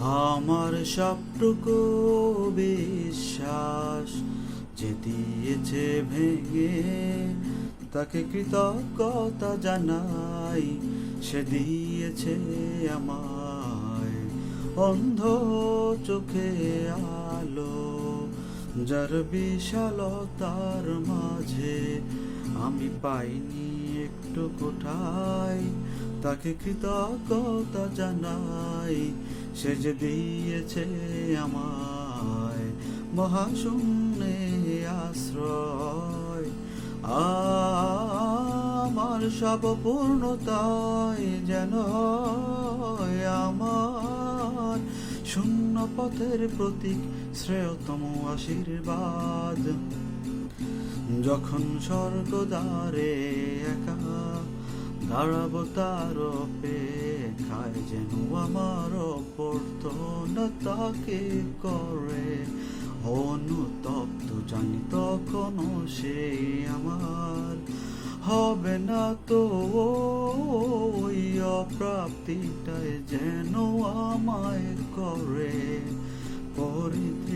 আমার সবটুকু বিশ্বাস যে দিয়েছে ভেঙে, তাকে কৃতজ্ঞতা জানাই, সে দিয়েছে আমায় অন্ধ চোখে আলো, যার বিশালতার মাঝে আমি পাইনি একটু কোঠায়, তাকে কৃতজ্ঞতা জানাই সে যে দিয়েছে আমায় মহাশূন্যে আশ্রয়। আমার সব পূর্ণতায় যেন আমার শূন্য পথের প্রতীক শ্রেয়তম আশীর্বাদ। যখন স্বর্গদ্বারে একা দাঁড়াবো তার যেন অভ্যর্থনা তাকে করে। অনুতপ্ত জানি তখনও সে আমার হবে না তো ওই অপ্রাপ্তিটায় যেন আমায় করে। পরিতৃপ্ত